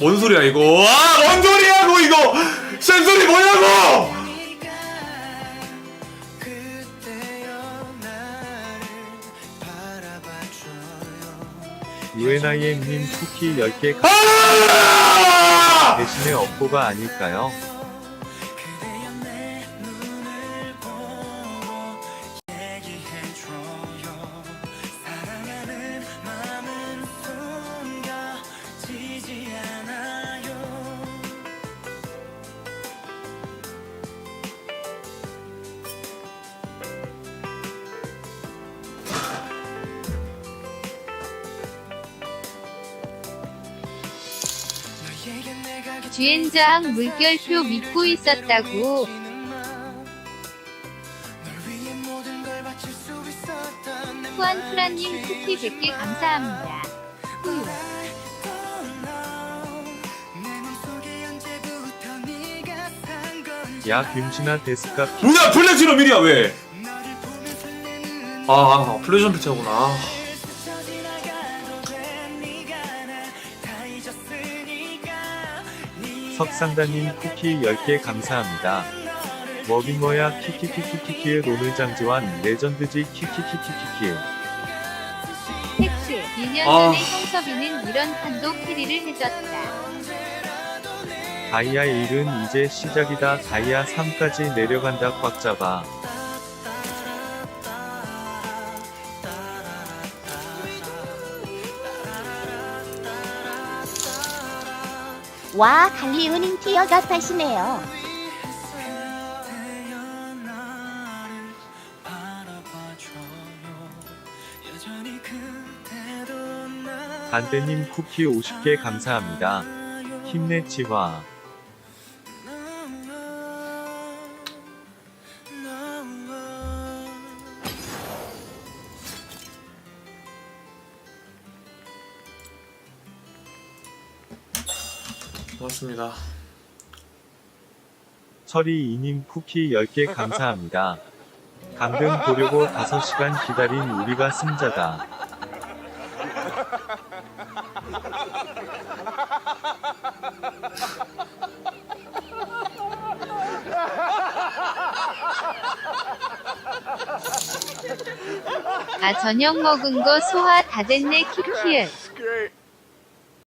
뭔 소리야 이거 아 뭔 소리야고 이거 센소리 뭐냐고 UNIM님 쿠키 10개 아! 대신에 업보가 아닐까요? 주엔자항 물결표 믿고 있었다고. 후안프라님 쿠키 100개 감사합니다. 후유. 야 김신아 데스카 피 뭐야 플래티넘 1이야 왜? 아 플래티넘 피차구나 석상다님 쿠키 10개 감사합니다. 뭐야 키키키키키키의 오늘 장지환 레전드지 키키키키키키 택시. 2년 아. 전에 형섭이는 이런 판도 캐리를 해줬다. 다이아 1은 이제 시작이다 다이아 3까지 내려간다 꽉 잡아 와, 갈리우님 티어가 파시네요. 단대님 쿠키 50개 감사합니다. 힘내 지화 고맙습니다 철이 이님 쿠키 10개 감사합니다. 강등 보려고 5시간 기다린 우리가 승자다. 아 저녁 먹은 거 소화 다 됐네 키키을.